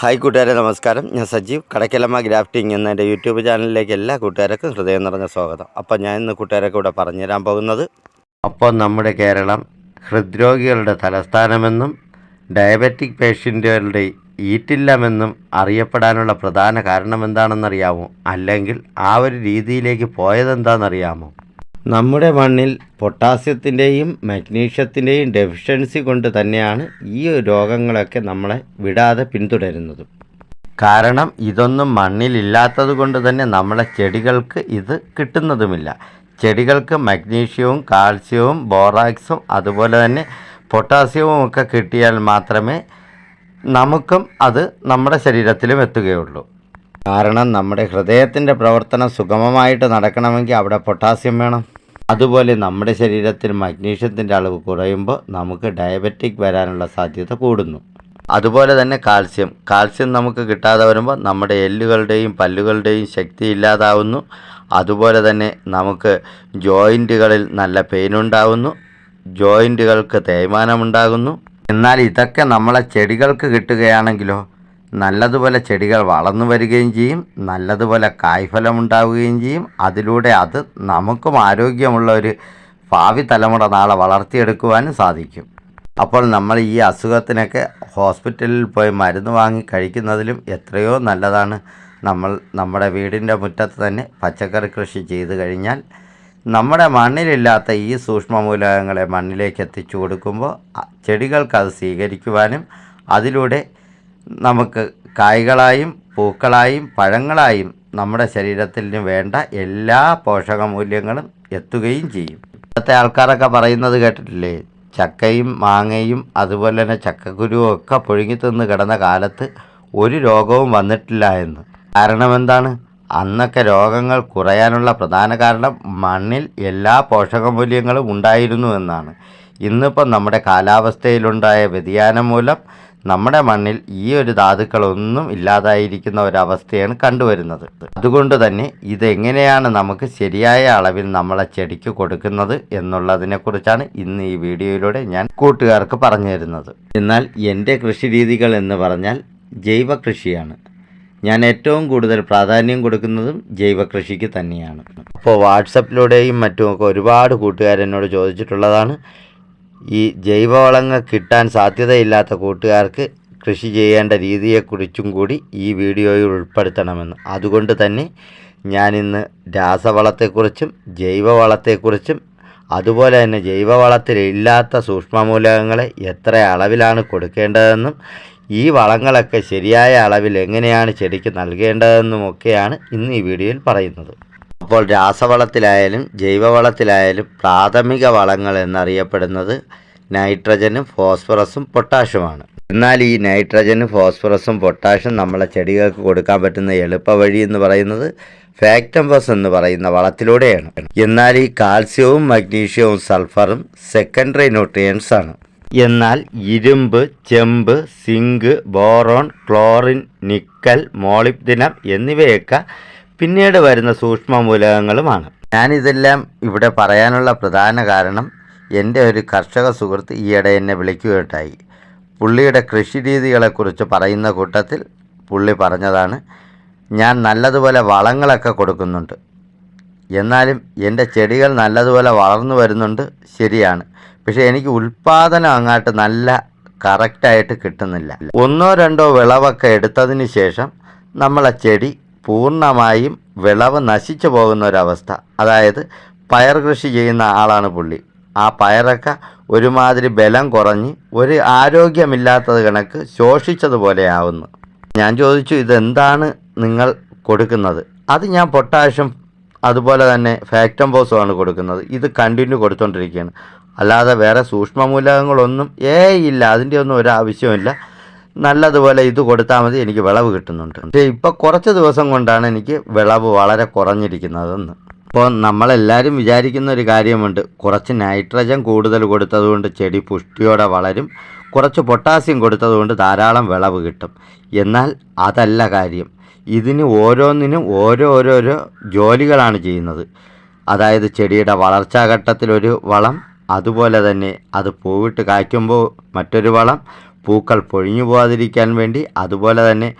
Hi കൂട്ടുകാരെ നമസ്കാരം. ഞാൻ സജീവ്. കടക്കലമ്മ ഗ്രാഫ്റ്റിംഗ് എന്ന എന്റെ യൂട്യൂബ് ചാനലിലേക്ക് എല്ലാ കൂട്ടുകാർക്കും ഹൃദയം നിറഞ്ഞ സ്വാഗതം. അപ്പോൾ ഞാൻ ഇന്ന് കൂട്ടുകാരൊക്കെ ഇവിടെ പറഞ്ഞുതരാൻ പോകുന്നത് അപ്പോൾ നമ്മുടെ കേരളം ഹൃദ്രോഗികളുടെ തലസ്ഥാനമെന്നും ഡയബറ്റിക് പേഷ്യന്റുകളുടെ ഈറ്റില്ലമെന്നും അറിയപ്പെടാനുള്ള പ്രധാന കാരണം എന്താണെന്നറിയാമോ അല്ലെങ്കിൽ ആ ഒരു രീതിയിലേക്ക് പോയതെന്താണെന്നറിയാമോ? നമ്മുടെ മണ്ണിൽ പൊട്ടാസ്യത്തിന്റെയും മഗ്നീഷ്യത്തിന്റെയും ഡെഫിഷ്യൻസി കൊണ്ട് തന്നെയാണ് ഈ രോഗങ്ങളൊക്കെ നമ്മളെ വിടാതെ പിന്തുടരുന്നത്. കാരണം ഇതൊന്നും മണ്ണിലില്ലാത്തത് കൊണ്ട് തന്നെ നമ്മളെ ചെടികൾക്ക് ഇത് കിട്ടുന്നതുമില്ല. ചെടികൾക്ക് മഗ്നീഷ്യവും കാൽസ്യവും ബോറാക്സും അതുപോലെ തന്നെ പൊട്ടാസ്യവും ഒക്കെ കിട്ടിയാൽ മാത്രമേ നമുക്കും അത് നമ്മുടെ ശരീരത്തിലും എത്തുകയുള്ളൂ. കാരണം നമ്മുടെ ഹൃദയത്തിന്റെ പ്രവർത്തനം സുഗമമായിട്ട് നടക്കണമെങ്കിൽ അവിടെ പൊട്ടാസ്യം വേണം. അതുപോലെ നമ്മുടെ ശരീരത്തിൽ മഗ്നീഷ്യത്തിന്റെ അളവ് കുറയുമ്പോൾ നമുക്ക് ഡയബറ്റിക് വരാനുള്ള സാധ്യത കൂടുന്നു. അതുപോലെ തന്നെ കാൽസ്യം. കാൽസ്യം നമുക്ക് കിട്ടാതെ വരുമ്പോൾ നമ്മുടെ എല്ലുകളുടെയും പല്ലുകളുടെയും ശക്തി ഇല്ലാതാവുന്നു. അതുപോലെ തന്നെ നമുക്ക് ജോയിന്റുകളിൽ നല്ല പെയിൻ ഉണ്ടാകുന്നു ജോയിന്റുകൾക്ക് തേയ്മാനമുണ്ടാകുന്നു. എന്നാൽ ഇതൊക്കെ നമ്മളെ ചെടികൾക്ക് കിട്ടുകയാണെങ്കിലോ നല്ലതുപോലെ ചെടികൾ വളർന്നു വരികയും ചെയ്യും നല്ലതുപോലെ കായ്ഫലം ഉണ്ടാവുകയും ചെയ്യും. അതിലൂടെ അത് നമുക്കും ആരോഗ്യമുള്ള ഒരു ഭാവി തലമുറ നാളെ വളർത്തിയെടുക്കുവാനും സാധിക്കും. അപ്പോൾ നമ്മൾ ഈ അസുഖത്തിനൊക്കെ ഹോസ്പിറ്റലിൽ പോയി മരുന്ന് വാങ്ങി കഴിക്കുന്നതിലും എത്രയോ നല്ലതാണ്. നമ്മൾ നമ്മുടെ വീടിന്റെ മുറ്റത്ത് തന്നെ പച്ചക്കറി കൃഷി ചെയ്തു കഴിഞ്ഞാൽ നമ്മുടെ മണ്ണിലില്ലാത്ത ഈ സൂക്ഷ്മമൂലകങ്ങളെ മണ്ണിലേക്ക് എത്തിച്ചു കൊടുക്കുമ്പോൾ ചെടികൾക്ക് അത് സ്വീകരിക്കുവാനും അതിലൂടെ നമുക്ക് കായ്കളായും പൂക്കളായും പഴങ്ങളായും നമ്മുടെ ശരീരത്തിന് വേണ്ട എല്ലാ പോഷകമൂല്യങ്ങളും എത്തുകയും ചെയ്യും. ഇന്നത്തെ ആൾക്കാരൊക്കെ പറയുന്നത് കേട്ടിട്ടില്ലേ? ചക്കയും മാങ്ങയും അതുപോലെ തന്നെ ചക്കക്കുരുവും ഒക്കെ പുഴുങ്ങി തിന്ന് കിടന്ന കാലത്ത് ഒരു രോഗവും വന്നിട്ടില്ല എന്ന്. കാരണം എന്താണ്? അന്നൊക്കെ രോഗങ്ങൾ കുറയാനുള്ള പ്രധാന കാരണം മണ്ണിൽ എല്ലാ പോഷകമൂല്യങ്ങളും ഉണ്ടായിരുന്നു എന്നാണ്. ഇന്നിപ്പം നമ്മുടെ കാലാവസ്ഥയിലുണ്ടായ വ്യതിയാനം മൂലം നമ്മുടെ മണ്ണിൽ ഈ ഒരു ധാതുക്കളൊന്നും ഇല്ലാതായിരിക്കുന്ന ഒരവസ്ഥയാണ് കണ്ടുവരുന്നത്. അതുകൊണ്ട് തന്നെ ഇതെങ്ങനെയാണ് നമുക്ക് ശരിയായ അളവിൽ നമ്മളെ ചെടിക്ക് കൊടുക്കുന്നത് എന്നുള്ളതിനെക്കുറിച്ചാണ് ഇന്ന് ഈ വീഡിയോയിലൂടെ ഞാൻ കൂട്ടുകാർക്ക് പറഞ്ഞു തരുന്നത്. എന്നാൽ എന്റെ കൃഷി രീതികൾ എന്ന് പറഞ്ഞാൽ ജൈവ കൃഷിയാണ്. ഞാൻ ഏറ്റവും കൂടുതൽ പ്രാധാന്യം കൊടുക്കുന്നതും ജൈവ കൃഷിക്ക് തന്നെയാണ്. അപ്പോൾ വാട്സപ്പിലൂടെയും മറ്റുമൊക്കെ ഒരുപാട് കൂട്ടുകാരെന്നോട് ചോദിച്ചിട്ടുള്ളതാണ് ഈ ജൈവവളങ്ങൾ കിട്ടാൻ സാധ്യതയില്ലാത്ത കൂട്ടുകാർക്ക് കൃഷി ചെയ്യേണ്ട രീതിയെക്കുറിച്ചും കൂടി ഈ വീഡിയോയിൽ ഉൾപ്പെടുത്തണമെന്ന്. അതുകൊണ്ട് തന്നെ ഞാനിന്ന് രാസവളത്തെക്കുറിച്ചും ജൈവവളത്തെക്കുറിച്ചും അതുപോലെ തന്നെ ജൈവവളത്തിലില്ലാത്ത സൂക്ഷ്മമൂലകങ്ങളെ എത്ര അളവിലാണ് കൊടുക്കേണ്ടതെന്നും ഈ വളങ്ങളൊക്കെ ശരിയായ അളവിൽ എങ്ങനെയാണ് ചെടിക്ക് നൽകേണ്ടതെന്നും ഒക്കെയാണ് ഇന്ന് ഈ വീഡിയോയിൽ പറയുന്നത്. അപ്പോൾ രാസവളത്തിലായാലും ജൈവവളത്തിലായാലും പ്രാഥമിക വളങ്ങൾ എന്നറിയപ്പെടുന്നത് നൈട്രജനും ഫോസ്ഫറസും പൊട്ടാഷുമാണ്. എന്നാൽ ഈ നൈട്രജനും ഫോസ്ഫറസും പൊട്ടാഷും നമ്മളെ ചെടികൾക്ക് കൊടുക്കാൻ പറ്റുന്ന എളുപ്പ വഴി എന്ന് പറയുന്നത് ഫാക്ടംബസ് എന്ന് പറയുന്ന വളത്തിലൂടെയാണ്. എന്നാൽ ഈ കാൽസ്യവും മഗ്നീഷ്യവും സൾഫറും സെക്കൻഡറി ന്യൂട്രിയൻസ് ആണ്. എന്നാൽ ഇരുമ്പ് ചെമ്പ് zinc boron chlorine nickel molybdenum എന്നിവയൊക്കെ പിന്നീട് വരുന്ന സൂക്ഷ്മ മൂലകങ്ങളുമാണ് ഞാനിതെല്ലാം ഇവിടെ പറയാനുള്ള പ്രധാന കാരണം എന്റെ ഒരു കർഷക സുഹൃത്ത് ഈയിടെ എന്നെ വിളിക്കുകയുണ്ടായി. പുള്ളിയുടെ കൃഷി രീതികളെക്കുറിച്ച് പറയുന്ന കൂട്ടത്തിൽ പുള്ളി പറഞ്ഞതാണ് ഞാൻ നല്ലതുപോലെ വളങ്ങളൊക്കെ കൊടുക്കുന്നുണ്ട്. എന്നാലും എന്റെ ചെടികൾ നല്ലതുപോലെ വളർന്നു വരുന്നുണ്ട് ശരിയാണ്. പക്ഷേ എനിക്ക് ഉൽപ്പാദനം അങ്ങോട്ട് നല്ല കറക്റ്റായിട്ട് കിട്ടുന്നില്ല. ഒന്നോ രണ്ടോ വിളവൊക്കെ എടുത്തതിന് ശേഷം നമ്മളെ ചെടി പൂർണമായും വിളവ് നശിച്ചു പോകുന്ന ഒരവസ്ഥ അതായത് പയർ കൃഷി ചെയ്യുന്ന ആളാണ് പുള്ളി. ആ പയറൊക്കെ ഒരുമാതിരി ബലം കുറഞ്ഞ് ഒരു ആരോഗ്യമില്ലാത്തത് കണക്ക് ശോഷിച്ചതുപോലെ ആവുന്നു ഞാൻ ചോദിച്ചു ഇതെന്താണ് നിങ്ങൾ കൊടുക്കുന്നത്? അത് ഞാൻ പൊട്ടാഷ്യം അതുപോലെ തന്നെ ഫാക്ടംബോസുമാണ് കൊടുക്കുന്നത്. ഇത് കണ്ടിന്യൂ കൊടുത്തുകൊണ്ടിരിക്കുകയാണ് അല്ലാതെ വേറെ സൂക്ഷ്മമൂലകങ്ങളൊന്നും ഏ ഇല്ല അതിന്റെ ഒന്നും ഒരു ആവശ്യമില്ല നല്ലതുപോലെ ഇത് കൊടുത്താൽ മതി എനിക്ക് വിളവ് കിട്ടുന്നുണ്ട്. പക്ഷേ ഇപ്പോൾ കുറച്ച് ദിവസം കൊണ്ടാണ് എനിക്ക് വിളവ് വളരെ കുറഞ്ഞിരിക്കുന്നതെന്ന്. അപ്പോൾ നമ്മളെല്ലാവരും വിചാരിക്കുന്ന ഒരു കാര്യമുണ്ട്. കുറച്ച് നൈട്രജൻ കൂടുതൽ കൊടുത്തതുകൊണ്ട് ചെടി പുഷ്ടിയോടെ വളരും. കുറച്ച് പൊട്ടാസ്യം കൊടുത്തതുകൊണ്ട് ധാരാളം വിളവ് കിട്ടും. എന്നാൽ അതല്ല കാര്യം. ഇതിന് ഓരോന്നിനും ഓരോരോരോ ജോലികളാണ് ചെയ്യുന്നത്. അതായത് ചെടിയുടെ വളർച്ചാഘട്ടത്തിലൊരു വളം അതുപോലെ തന്നെ അത് പൂവിട്ട് കായ്ക്കുമ്പോൾ മറ്റൊരു വളം പൂക്കൾ പൊഴിഞ്ഞു പോകാതിരിക്കാൻ വേണ്ടി അതുപോലെ തന്നെ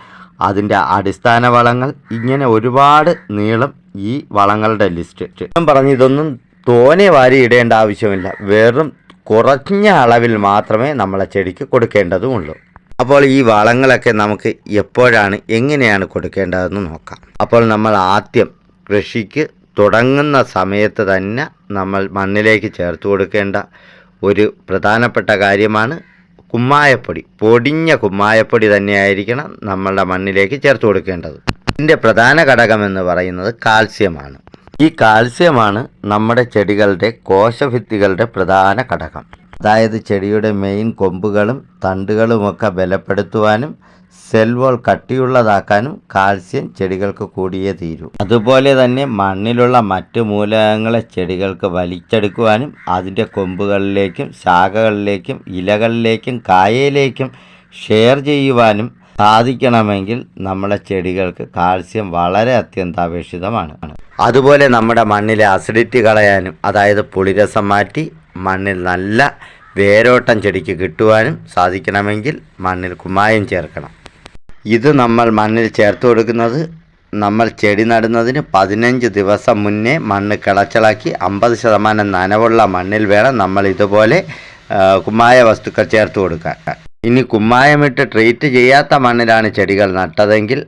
അതിന്റെ അടിസ്ഥാന വളങ്ങൾ ഇങ്ങനെ ഒരുപാട് നീളം ഈ വളങ്ങളുടെ ലിസ്റ്റ് ഞാൻ പറഞ്ഞു ഇതൊന്നും തോനെ വാരി ഇടേണ്ട ആവശ്യമില്ല. വെറും കുറഞ്ഞ അളവിൽ മാത്രമേ നമ്മളെ ചെടിക്ക് കൊടുക്കേണ്ടതുമുള്ളൂ. അപ്പോൾ ഈ വളങ്ങളൊക്കെ നമുക്ക് എപ്പോഴാണ് എങ്ങനെയാണ് കൊടുക്കേണ്ടതെന്ന് നോക്കാം. അപ്പോൾ നമ്മൾ ആദ്യം കൃഷിക്ക് തുടങ്ങുന്ന സമയത്ത് തന്നെ നമ്മൾ മണ്ണിലേക്ക് ചേർത്ത് കൊടുക്കേണ്ട ഒരു പ്രധാനപ്പെട്ട കാര്യമാണ് കുമ്മായപ്പൊടി പൊടിഞ്ഞ കുമ്മായപ്പൊടി തന്നെയായിരിക്കണം നമ്മളുടെ മണ്ണിലേക്ക് ചേർത്ത് കൊടുക്കേണ്ടത്. ഇതിന്റെ പ്രധാന ഘടകം എന്ന് പറയുന്നത് കാൽസ്യമാണ്. ഈ കാൽസ്യമാണ് നമ്മുടെ ചെടികളുടെ കോശഭിത്തികളുടെ പ്രധാന ഘടകം. അതായത് ചെടിയുടെ മെയിൻ കൊമ്പുകളും തണ്ടുകളുമൊക്കെ ബലപ്പെടുത്തുവാനും സെൽ വോൾ കട്ടിയുള്ളതാക്കാനും കാൽസ്യം ചെടികൾക്ക് കൂടിയേ തീരൂ. അതുപോലെ തന്നെ മണ്ണിലുള്ള മറ്റു മൂലകങ്ങളെ ചെടികൾക്ക് വലിച്ചെടുക്കുവാനും അതിന്റെ കൊമ്പുകളിലേക്കും ശാഖകളിലേക്കും ഇലകളിലേക്കും കായയിലേക്കും ഷെയർ ചെയ്യുവാനും സാധിക്കണമെങ്കിൽ നമ്മുടെ ചെടികൾക്ക് കാൽസ്യം വളരെ അത്യന്താപേക്ഷിതമാണ്. അതുപോലെ നമ്മുടെ മണ്ണിലെ അസിഡിറ്റി കളയാനും അതായത് പുളിരസം മാറ്റി മണ്ണിൽ നല്ല വേരോട്ടം ചെടിക്ക് കിട്ടുവാനും സാധിക്കണമെങ്കിൽ മണ്ണിൽ കുമ്മായം ചേർക്കണം. ഇത് നമ്മൾ മണ്ണിൽ ചേർത്ത് കൊടുക്കുന്നത്. നമ്മൾ ചെടി നടുന്നതിന് പതിനഞ്ച് ദിവസം മുന്നേ മണ്ണ് കിളച്ചിളക്കി അമ്പത് ശതമാനം നനവുള്ള മണ്ണിൽ വേണം നമ്മൾ ഇതുപോലെ കുമ്മായ വസ്തുക്കൾ ചേർത്ത് കൊടുക്കാൻ. ഇനി കുമ്മായമിട്ട് ട്രീറ്റ് ചെയ്യാത്ത മണ്ണിലാണ് ചെടികൾ നട്ടതെങ്കിൽ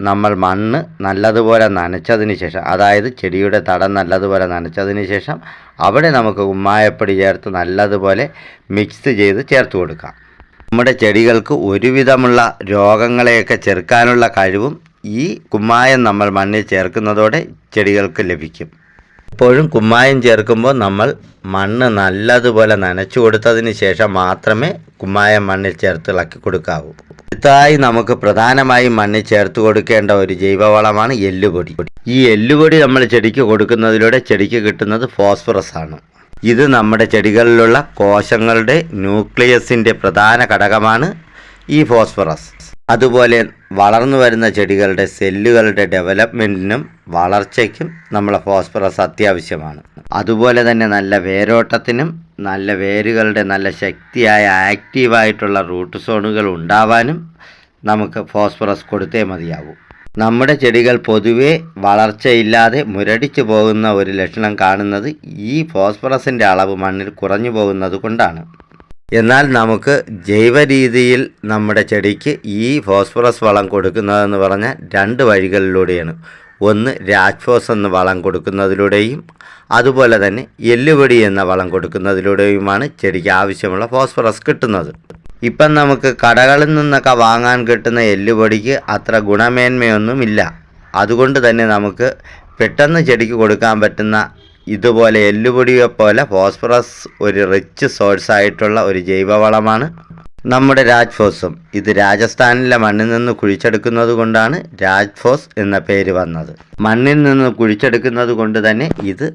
നമ്മൾ മണ്ണ് നല്ലതുപോലെ നനച്ചതിന് ശേഷം അതായത് ചെടിയുടെ തടം നല്ലതുപോലെ നനച്ചതിന് ശേഷം അവിടെ നമുക്ക് കുമ്മായപ്പൊടി ചേർത്ത് നല്ലതുപോലെ മിക്സ് ചെയ്ത് ചേർത്ത് കൊടുക്കാം. നമ്മുടെ ചെടികൾക്ക് ഒരുവിധമുള്ള രോഗങ്ങളെയൊക്കെ ചെറുക്കാനുള്ള കഴിവും ഈ കുമ്മായം നമ്മൾ മണ്ണിൽ ചേർക്കുന്നതോടെ ചെടികൾക്ക് ലഭിക്കും. എപ്പോഴും കുമ്മായം ചേർക്കുമ്പോൾ നമ്മൾ മണ്ണ് നല്ലതുപോലെ നനച്ചു കൊടുത്തതിന് ശേഷം മാത്രമേ കുമ്മായം മണ്ണിൽ ചേർത്ത് ഇളക്കി കൊടുക്കാവൂ. അടുത്തായി നമുക്ക് പ്രധാനമായും മണ്ണിൽ ചേർത്ത് കൊടുക്കേണ്ട ഒരു ജൈവവളമാണ് എല്ലുപൊടി. ഈ എല്ലുപൊടി നമ്മൾ ചെടിക്ക് കൊടുക്കുന്നതിലൂടെ ചെടിക്ക് കിട്ടുന്നത് ഫോസ്ഫറസ് ആണ് ഇത് നമ്മുടെ ചെടികളിലുള്ള കോശങ്ങളുടെ ന്യൂക്ലിയസിന്റെ പ്രധാന ഘടകമാണ് ഈ ഫോസ്ഫറസ്. അതുപോലെ വളർന്നു വരുന്ന ചെടികളുടെ സെല്ലുകളുടെ ഡെവലപ്മെന്റിനും വളർച്ചയ്ക്കും നമ്മളെ ഫോസ്ഫറസ് അത്യാവശ്യമാണ്. അതുപോലെ തന്നെ നല്ല വേരോട്ടത്തിനും നല്ല വേരുകളുടെ നല്ല ശക്തിയായ ആക്റ്റീവായിട്ടുള്ള റൂട്ട് സോണുകൾ ഉണ്ടാവാനും നമുക്ക് ഫോസ്ഫറസ് കൊടുത്തേ മതിയാവൂ. നമ്മുടെ ചെടികൾ പൊതുവെ വളർച്ചയില്ലാതെ മുരടിച്ചു പോകുന്ന ഒരു ലക്ഷണം കാണുന്നത് ഈ ഫോസ്ഫറസിന്റെ അളവ് മണ്ണിൽ കുറഞ്ഞു പോകുന്നത് കൊണ്ടാണ്. എന്നാൽ നമുക്ക് ജൈവ രീതിയിൽ നമ്മുടെ ചെടിക്ക് ഈ ഫോസ്ഫറസ് വളം കൊടുക്കുന്നതെന്ന് പറഞ്ഞാൽ രണ്ട് വഴികളിലൂടെയാണ്. ഒന്ന് രാജ്ഫോസ് എന്ന വളം കൊടുക്കുന്നതിലൂടെയും അതുപോലെ തന്നെ എല്ലുപൊടി എന്ന വളം കൊടുക്കുന്നതിലൂടെയുമാണ് ചെടിക്ക് ആവശ്യമുള്ള ഫോസ്ഫറസ് കിട്ടുന്നത്. ഇപ്പം നമുക്ക് കടകളിൽ നിന്നൊക്കെ വാങ്ങാൻ കിട്ടുന്ന എല്ലുപൊടിക്ക് അത്ര ഗുണമേന്മയൊന്നുമില്ല. അതുകൊണ്ട് തന്നെ നമുക്ക് പെട്ടെന്ന് ചെടിക്ക് കൊടുക്കാൻ പറ്റുന്ന ഇതുപോലെ എല്ലുപൊടിയെ പോലെ ഫോസ്ഫറസ് ഒരു റിച്ച് സോഴ്സ് ആയിട്ടുള്ള ഒരു ജൈവവളമാണ് നമ്മുടെ രാജ്ഫോസും. ഇത് രാജസ്ഥാനിലെ മണ്ണിൽ നിന്ന് കുഴിച്ചെടുക്കുന്നത് കൊണ്ടാണ് രാജ്ഫോസ് എന്ന പേര് വന്നത്. മണ്ണിൽ നിന്ന് കുഴിച്ചെടുക്കുന്നത് കൊണ്ട് തന്നെ ഇത്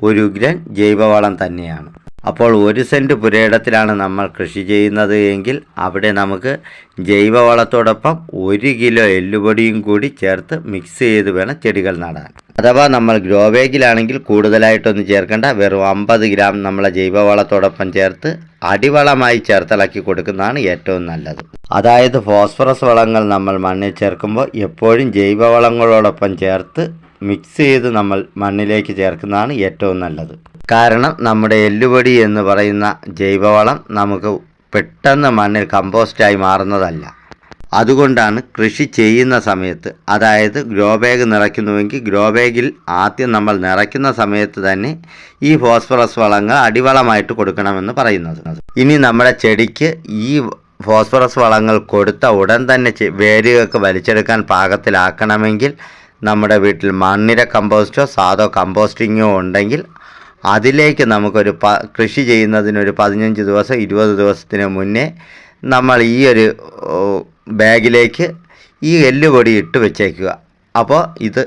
ഒരു ഉഗ്രൻ ജൈവവളം തന്നെയാണ്. അപ്പോൾ ഒരു സെന്റ് പുരയിടത്തിലാണ് നമ്മൾ കൃഷി ചെയ്യുന്നത് എങ്കിൽ അവിടെ നമുക്ക് ജൈവവളത്തോടൊപ്പം ഒരു കിലോ എല്ലുപൊടിയും കൂടി ചേർത്ത് മിക്സ് ചെയ്ത് വേണം ചെടികൾ നടാൻ. അഥവാ നമ്മൾ ഗ്രോ ബാഗിലാണെങ്കിൽ കൂടുതലായിട്ടൊന്നും ചേർക്കേണ്ട. വെറും അമ്പത് ഗ്രാം നമ്മളെ ജൈവവളത്തോടൊപ്പം ചേർത്ത് അടിവളമായി ചേർത്തിളക്കി കൊടുക്കുന്നതാണ് ഏറ്റവും നല്ലത്. അതായത് ഫോസ്ഫറസ് വളങ്ങൾ നമ്മൾ മണ്ണിൽ ചേർക്കുമ്പോൾ എപ്പോഴും ജൈവവളങ്ങളോടൊപ്പം ചേർത്ത് മിക്സ് ചെയ്ത് നമ്മൾ മണ്ണിലേക്ക് ചേർക്കുന്നതാണ് ഏറ്റവും നല്ലത്. കാരണം നമ്മുടെ എല്ലുപൊടി എന്ന് പറയുന്ന ജൈവവളം നമുക്ക് പെട്ടെന്ന് മണ്ണിൽ കമ്പോസ്റ്റായി മാറുന്നതല്ല. അതുകൊണ്ടാണ് കൃഷി ചെയ്യുന്ന സമയത്ത് അതായത് ഗ്രോ ബാഗ് നിറയ്ക്കുന്നുവെങ്കിൽ ഗ്രോ ബാഗിൽ ആദ്യം നമ്മൾ നിറയ്ക്കുന്ന സമയത്ത് തന്നെ ഈ ഫോസ്ഫറസ് വളങ്ങൾ അടിവളമായിട്ട് കൊടുക്കണമെന്ന് പറയുന്നത്. ഇനി നമ്മുടെ ചെടിക്ക് ഈ ഫോസ്ഫറസ് വളങ്ങൾ കൊടുത്ത ഉടൻ തന്നെ വേരുകൾക്ക് വലിച്ചെടുക്കാൻ പാകത്തിലാക്കണമെങ്കിൽ നമ്മുടെ വീട്ടിൽ മണ്ണിര കമ്പോസ്റ്റോ സാധോ കമ്പോസ്റ്റിങ്ങോ ഉണ്ടെങ്കിൽ അതിലേക്ക് നമുക്കൊരു പ കൃഷി ചെയ്യുന്നതിനൊരു പതിനഞ്ച് ദിവസം ഇരുപത് ദിവസത്തിന് മുന്നേ നമ്മൾ ഈ ഒരു ബാഗിലേക്ക് ഈ എല്ലുപൊടി ഇട്ട് വെച്ചേക്കുക. അപ്പോൾ ഇത്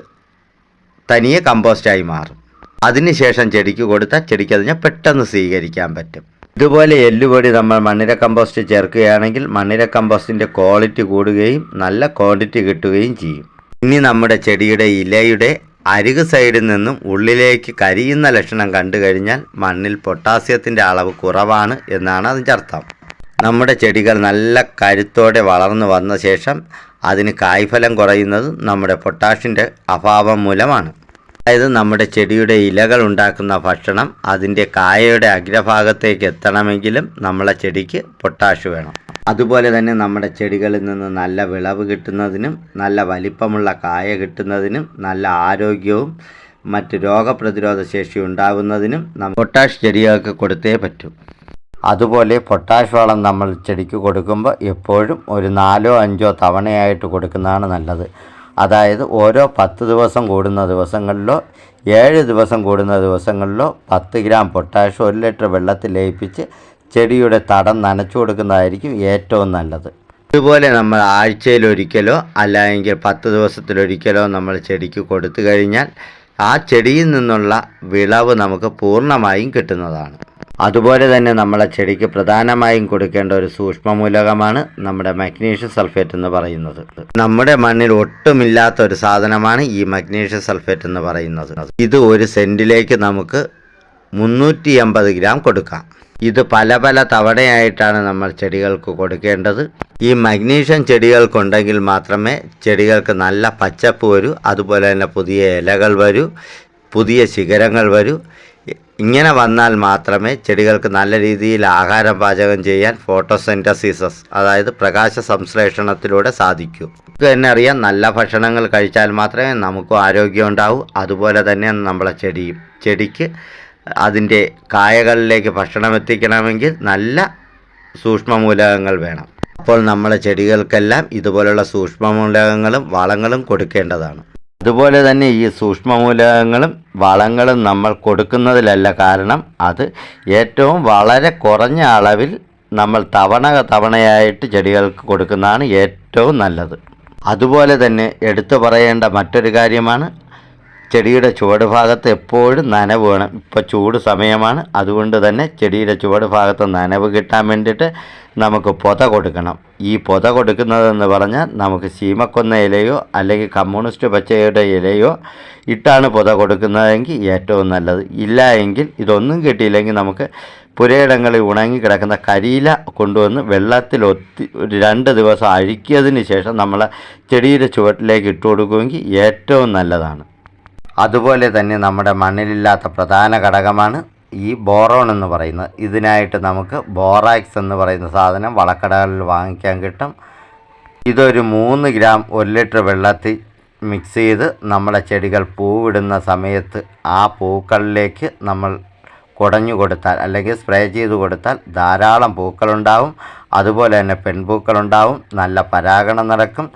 തനിയെ കമ്പോസ്റ്റായി മാറും. അതിനുശേഷം ചെടിക്ക് കൊടുത്താൽ ചെടിക്ക് അതിനെ പെട്ടെന്ന് സ്വീകരിക്കാൻ പറ്റും. ഇതുപോലെ എല്ലുപൊടി നമ്മൾ മണ്ണിര കമ്പോസ്റ്റ് ചേർക്കുകയാണെങ്കിൽ മണ്ണിര കമ്പോസ്റ്റിന്റെ ക്വാളിറ്റി കൂടുകയും നല്ല ക്വാണ്ടിറ്റി കിട്ടുകയും ചെയ്യും. ഇനി നമ്മുടെ ചെടിയുടെ ഇലയുടെ അരിക് സൈഡിൽ നിന്നും ഉള്ളിലേക്ക് കരിയുന്ന ലക്ഷണം കണ്ടു കഴിഞ്ഞാൽ മണ്ണിൽ പൊട്ടാസ്യത്തിന്റെ അളവ് കുറവാണ് എന്നാണ് അതിന്റെ അർത്ഥം. നമ്മുടെ ചെടികൾ നല്ല കരുത്തോടെ വളർന്നു വന്ന ശേഷം അതിന് കായ്ഫലം കുറയുന്നത് നമ്മുടെ പൊട്ടാഷിന്റെ അഭാവം മൂലമാണ്. അതായത് നമ്മുടെ ചെടിയുടെ ഇലകൾ ഉണ്ടാക്കുന്ന ഭക്ഷണം അതിന്റെ കായയുടെ അഗ്രഭാഗത്തേക്ക് എത്തണമെങ്കിലും നമ്മളെ ചെടിക്ക് പൊട്ടാഷ് വേണം. അതുപോലെ തന്നെ നമ്മുടെ ചെടികളിൽ നിന്ന് നല്ല വിളവ് കിട്ടുന്നതിനും നല്ല വലിപ്പമുള്ള കായ കിട്ടുന്നതിനും നല്ല ആരോഗ്യവും മറ്റ് രോഗപ്രതിരോധ ശേഷി ഉണ്ടാകുന്നതിനും നമ്മൾ പൊട്ടാഷ് ചെടികൾക്ക് കൊടുത്തേ പറ്റൂ. അതുപോലെ പൊട്ടാഷ് വളം നമ്മൾ ചെടിക്ക് കൊടുക്കുമ്പോൾ എപ്പോഴും ഒരു നാലോ അഞ്ചോ തവണയായിട്ട് കൊടുക്കുന്നതാണ് നല്ലത്. അതായത് ഓരോ പത്ത് ദിവസം കൂടുന്ന ദിവസങ്ങളിലോ ഏഴ് ദിവസം കൂടുന്ന ദിവസങ്ങളിലോ പത്ത് ഗ്രാം പൊട്ടാഷ് ഒരു ലിറ്റർ വെള്ളത്തിൽ ലയിപ്പിച്ച് ചെടിയുടെ തടം നനച്ചു കൊടുക്കുന്നതായിരിക്കും ഏറ്റവും നല്ലത്. ഇതുപോലെ നമ്മൾ ആഴ്ചയിലൊരിക്കലോ അല്ലെങ്കിൽ പത്ത് ദിവസത്തിലൊരിക്കലോ നമ്മൾ ചെടിക്ക് കൊടുത്തു കഴിഞ്ഞാൽ ആ ചെടിയിൽ നിന്നുള്ള വിളവ് നമുക്ക് പൂർണമായും കിട്ടുന്നതാണ്. അതുപോലെ തന്നെ നമ്മളെ ചെടിക്ക് പ്രധാനമായും കൊടുക്കേണ്ട ഒരു സൂക്ഷ്മമൂലകമാണ് നമ്മുടെ മഗ്നീഷ്യം സൾഫേറ്റ് എന്ന് പറയുന്നത്. നമ്മുടെ മണ്ണിൽ ഒട്ടുമില്ലാത്ത ഒരു സാധനമാണ് ഈ മഗ്നീഷ്യം സൾഫേറ്റ് എന്ന് പറയുന്നത്. ഇത് ഒരു സെന്റിലേക്ക് നമുക്ക് മുന്നൂറ്റി ഗ്രാം കൊടുക്കാം. ഇത് പല പല തവണയായിട്ടാണ് നമ്മൾ ചെടികൾക്ക് കൊടുക്കേണ്ടത്. ഈ മഗ്നീഷ്യം ചെടികൾക്കുണ്ടെങ്കിൽ മാത്രമേ ചെടികൾക്ക് നല്ല പച്ചപ്പ് വരൂ അതുപോലെ തന്നെ പുതിയ ഇലകൾ വരൂ പുതിയ ശിഖരങ്ങൾ വരൂ. ഇങ്ങനെ വന്നാൽ മാത്രമേ ചെടികൾക്ക് നല്ല രീതിയിൽ ആഹാരം പാചകം ചെയ്യാൻ ഫോട്ടോസെന്റസിസസ് അതായത് പ്രകാശ സംശ്ലേഷണത്തിലൂടെ സാധിക്കൂ. നമുക്ക് തന്നെ അറിയാം നല്ല ഭക്ഷണങ്ങൾ കഴിച്ചാൽ മാത്രമേ നമുക്കും ആരോഗ്യം ഉണ്ടാവൂ. അതുപോലെ തന്നെ നമ്മളെ ചെടിയും ചെടിക്ക് അതിന്റെ കായകളിലേക്ക് ഭക്ഷണം എത്തിക്കണമെങ്കിൽ നല്ല സൂക്ഷ്മമൂലകങ്ങൾ വേണം. അപ്പോൾ നമ്മളെ ചെടികൾക്കെല്ലാം ഇതുപോലുള്ള സൂക്ഷ്മമൂലകങ്ങളും വളങ്ങളും കൊടുക്കേണ്ടതാണ്. അതുപോലെ തന്നെ ഈ സൂക്ഷ്മമൂലകങ്ങളും വളങ്ങളും നമ്മൾ കൊടുക്കുന്നതിലല്ല കാരണം അത് ഏറ്റവും വളരെ കുറഞ്ഞ അളവിൽ നമ്മൾ തവണ തവണയായിട്ട് ചെടികൾക്ക് കൊടുക്കുന്നതാണ് ഏറ്റവും നല്ലത്. അതുപോലെ തന്നെ എടുത്തു പറയേണ്ട മറ്റൊരു കാര്യമാണ് ചെടിയുടെ ചുവട് ഭാഗത്ത് എപ്പോഴും നനവ് വേണം. ഇപ്പോൾ ചൂട് സമയമാണ്. അതുകൊണ്ട് തന്നെ ചെടിയുടെ ചുവട് ഭാഗത്ത് നനവ് കിട്ടാൻ വേണ്ടിയിട്ട് നമുക്ക് പൊത കൊടുക്കണം. ഈ പൊത കൊടുക്കുന്നതെന്ന് പറഞ്ഞാൽ നമുക്ക് ശീമക്കൊന്ന ഇലയോ അല്ലെങ്കിൽ കമ്മ്യൂണിസ്റ്റ് പച്ചയുടെ ഇലയോ ഇട്ടാണ് പൊത കൊടുക്കുന്നതെങ്കിൽ ഏറ്റവും നല്ലത്. ഇല്ല എങ്കിൽ ഇതൊന്നും കിട്ടിയില്ലെങ്കിൽ നമുക്ക് പുരയിടങ്ങളിൽ ഉണങ്ങി കിടക്കുന്ന കരിയില കൊണ്ടുവന്ന് വെള്ളത്തിൽ ഒത്തി ഒരു രണ്ട് ദിവസം അഴുക്കിയതിന് ശേഷം നമ്മൾ ചെടിയുടെ ചുവട്ടിലേക്ക് ഇട്ട് കൊടുക്കുമെങ്കിൽ ഏറ്റവും നല്ലതാണ്. അതുപോലെ തന്നെ നമ്മുടെ മണ്ണിലില്ലാത്ത പ്രധാന ഘടകമാണ് ഈ ബോറോൺ എന്ന് പറയുന്നത്. ഇതിനായിട്ട് നമുക്ക് ബോറാക്സ് എന്ന് പറയുന്ന സാധനം വളക്കടകളിൽ വാങ്ങിക്കാൻ കിട്ടും. ഇതൊരു മൂന്ന് ഗ്രാം ഒരു ലിറ്റർ വെള്ളത്തിൽ മിക്സ് ചെയ്ത് നമ്മുടെ ചെടികൾ പൂവിടുന്ന സമയത്ത് ആ പൂക്കളിലേക്ക് നമ്മൾ കുടഞ്ഞു കൊടുത്താൽ അല്ലെങ്കിൽ സ്പ്രേ ചെയ്ത് കൊടുത്താൽ ധാരാളം പൂക്കളുണ്ടാവും. അതുപോലെ തന്നെ പെൺപൂക്കളുണ്ടാവും. നല്ല പരാഗണം നടക്കും.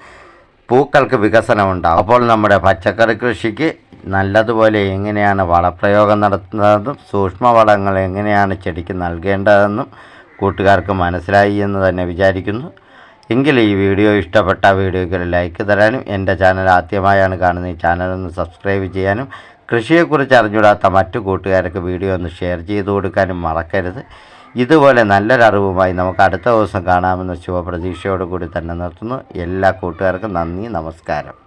പൂക്കൾക്ക് വികസനമുണ്ടാകും അപ്പോൾ നമ്മുടെ പച്ചക്കറി കൃഷിക്ക് നല്ലതുപോലെ എങ്ങനെയാണ് വളപ്രയോഗം നടത്തുന്നതെന്നും സൂക്ഷ്മവളങ്ങൾ എങ്ങനെയാണ് ചെടിക്ക് നൽകേണ്ടതെന്നും കൂട്ടുകാർക്ക് മനസ്സിലായി എന്ന് തന്നെ വിചാരിക്കുന്നു. എങ്കിൽ ഈ വീഡിയോ ഇഷ്ടപ്പെട്ട വീഡിയോയ്ക്ക് ലൈക്ക് തരാനും എന്റെ ചാനൽ ആദ്യമായാണ് കാണുന്ന ഈ ചാനൽ ഒന്ന് സബ്സ്ക്രൈബ് ചെയ്യാനും കൃഷിയെക്കുറിച്ച് അറിഞ്ഞുകൂടാത്ത മറ്റു കൂട്ടുകാർക്ക് വീഡിയോ ഒന്ന് ഷെയർ ചെയ്തു കൊടുക്കാനും മറക്കരുത്. ഇതുപോലെ നല്ലൊരറിവുമായി നമുക്ക് അടുത്ത ദിവസം കാണാമെന്ന ശുഭപ്രതീക്ഷയോടുകൂടി തന്നെ നിർത്തുന്നു. എല്ലാ കൂട്ടുകാർക്കും നന്ദി നമസ്കാരം.